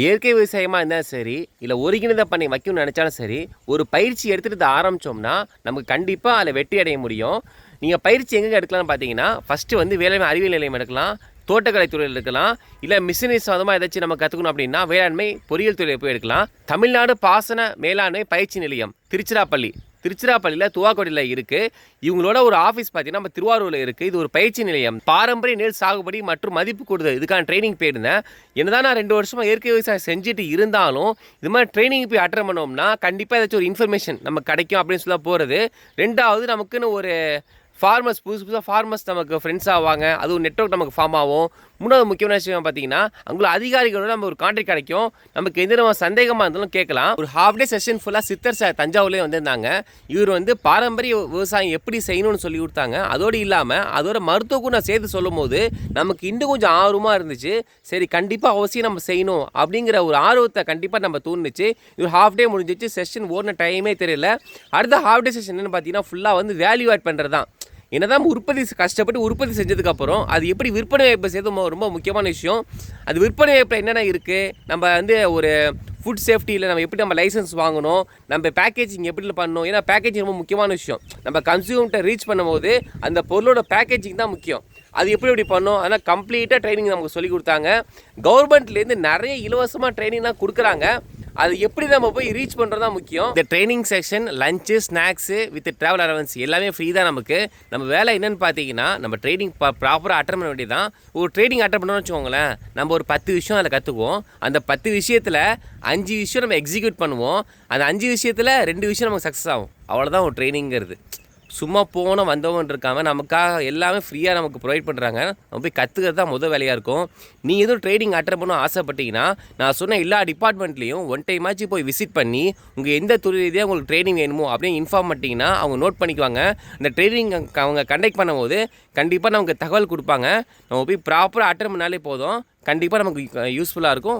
இயற்கை விவசாயமாக இருந்தாலும் சரி இல்லை ஒருங்கிணைந்த பண்ணி வைக்கணும்னு நினச்சாலும் சரி ஒரு பயிற்சி எடுத்துகிட்டு ஆரம்பித்தோம்னா நமக்கு கண்டிப்பாக அதில் வெற்றி அடைய முடியும். நீங்கள் பயிற்சி எங்கே எடுக்கலாம்னு பார்த்தீங்கன்னா ஃபஸ்ட்டு வந்து வேளாண்மை அறிவியல் நிலையம் எடுக்கலாம் தோட்டக்கலை துறையில் எடுக்கலாம் இல்லை மிஷினரி சம்மந்தமாக ஏதாச்சும் நம்ம கற்றுக்கணும் அப்படின்னா வேளாண்மை பொறியியல் துறையில் போய் எடுக்கலாம். தமிழ்நாடு பாசன மேலாண்மை பயிற்சி நிலையம் திருச்சிராப்பள்ளி. திருச்சிராப்பள்ளியில் துவாக்கோடியில் இருக்குது இவங்களோட ஒரு ஆஃபீஸ் பார்த்தீங்கன்னா நம்ம திருவாரூரில் இருக்குது இது ஒரு பயிற்சி நிலையம். பாரம்பரிய நெல் சாகுபடி மற்றும் மதிப்பு கூடுதல். இதுக்கான ட்ரைனிங் போயிருந்தேன். என்னதான் நான் ரெண்டு வருஷமாக இயற்கை விவசாயம் செஞ்சுட்டு இருந்தாலும் இது மாதிரி ட்ரைனிங் போய் அட்டன் பண்ணோம்னா கண்டிப்பாக ஏதாச்சும் ஒரு இன்ஃபர்மேஷன் நமக்கு கிடைக்கும் அப்படின்னு சொல்ல போகிறது ரெண்டாவது நமக்குன்னு ஒரு ஃபார்மர்ஸ் புதுசு புதுசாக ஃபார்மர்ஸ் நமக்கு ஃப்ரெண்ட்ஸ் ஆவாங்க. அதுவும் நெட்ஒர்க் நமக்கு ஃபார்ம் ஆகும். மூணாவது முக்கியமான விஷயம் பார்த்தீங்கன்னா அங்குள்ள அதிகாரிகளோட நம்ம ஒரு கான்டாக்ட் கிடைக்கும். நமக்கு எந்த நம்ம சந்தேகமாக இருந்தாலும் கேட்கலாம். ஒரு ஹாஃப் டே செஷன் ஃபுல்லாக சித்தர் சார் தஞ்சாவூர்லேயே வந்திருந்தாங்க. இவர் வந்து பாரம்பரிய விவசாயம் எப்படி செய்யணும்னு சொல்லி கொடுத்தாங்க. அதோடு இல்லாமல் அதோட மருத்துவ குணம் சேர்த்து சொல்லும் போது நமக்கு இன்னும் கொஞ்சம் ஆர்வமாக இருந்துச்சு. சரி கண்டிப்பாக அவசியம் நம்ம செய்யணும் அப்படிங்கிற ஒரு ஆர்வத்தை கண்டிப்பாக நம்ம தூண்டுச்சு. இவர் ஹாஃப் டே முடிஞ்சிச்சு. செஷன் ஓடின டைமே தெரியல. அடுத்த ஹாஃப் டே செஷன் என்னென்னு பார்த்தீங்கன்னா ஃபுல்லாக வந்து வேல்யூ ஆட் பண்ணுறது தான் என்னதான் உற்பத்தி கஷ்டப்பட்டு உற்பத்தி செஞ்சதுக்கப்புறம் அது எப்படி விற்பனை வாய்ப்பை செய்யறது ரொம்ப- முக்கியமான விஷயம். அது விற்பனை வாய்ப்பில் என்னென்ன இருக்குது நம்ம வந்து ஒரு ஃபுட் சேஃப்டியில் நம்ம எப்படி நம்ம லைசன்ஸ் வாங்கணும்? நம்ம பேக்கேஜிங் எப்படி பண்ணணும்? ஏன்னா பேக்கேஜிங் ரொம்ப முக்கியமான விஷயம். நம்ம கன்சியூமர்கிட்ட ரீச் பண்ணும்போது அந்த பொருளோட பேக்கேஜிங் தான் முக்கியம். அது எப்படி எப்படி பண்ணோம் ஆனால் கம்ப்ளீட்டாக ட்ரைனிங் நமக்கு சொல்லி கொடுத்தாங்க. கவர்மெண்ட்லேருந்து நிறைய இலவசமாக ட்ரைனிங்லாம் கொடுக்குறாங்க. அது எப்படி நம்ம போய் ரீச் பண்ணுறது தான் முக்கியம். இந்த training section lunch snacks with travel allowance எல்லாமே ஃப்ரீ தான் நமக்கு. நம்ம வேலை என்னென்னு பார்த்தீங்கன்னா நம்ம ட்ரைனிங் ப்ராப்பராக அட்டன் பண்ண வேண்டியதான் ஒரு ட்ரைனிங் அட்டன் பண்ணோம்னு வச்சுக்கோங்களேன் நம்ம ஒரு பத்து விஷயம் அதில் கற்றுக்குவோம் அந்த பத்து விஷயத்தில் அஞ்சு விஷயம் நம்ம எக்ஸிக்யூட் பண்ணுவோம். அந்த அஞ்சு விஷயத்தில் ரெண்டு விஷயம் நமக்கு சக்ஸஸ் ஆகும். அவ்வளோதான் ஒரு ட்ரைனிங்கிறது சும்மா போனோம் வந்தவன் இருக்காம நமக்காக எல்லாமே ஃப்ரீயாக நமக்கு ப்ரொவைட் பண்ணுறாங்க நம்ம போய் கற்றுக்கிறது தான் முதல் வேலையாக இருக்கும். நீ எதுவும் ட்ரைனிங் அட்டன் பண்ண ஆசைப்பட்டீங்கன்னா நான் சொன்ன எல்லா டிபார்ட்மெண்ட்லேயும் ஒன் டைம் ஆச்சு போய் விசிட் பண்ணி உங்கள் எந்த துறை ரீதியாக உங்களுக்கு ட்ரைனிங் வேணுமோ அப்படின்னு இன்ஃபார்ம் பண்ணிட்டீங்கன்னா அவங்க நோட் பண்ணிக்குவாங்க. அந்த ட்ரைனிங் அவங்க கண்டக்ட் பண்ணும்போது கண்டிப்பாக நமக்கு தகவல் கொடுப்பாங்க. நம்ம போய் ப்ராப்பராக அட்டன் பண்ணாலே போதும். கண்டிப்பாக நமக்கு யூஸ்ஃபுல்லாக இருக்கும்.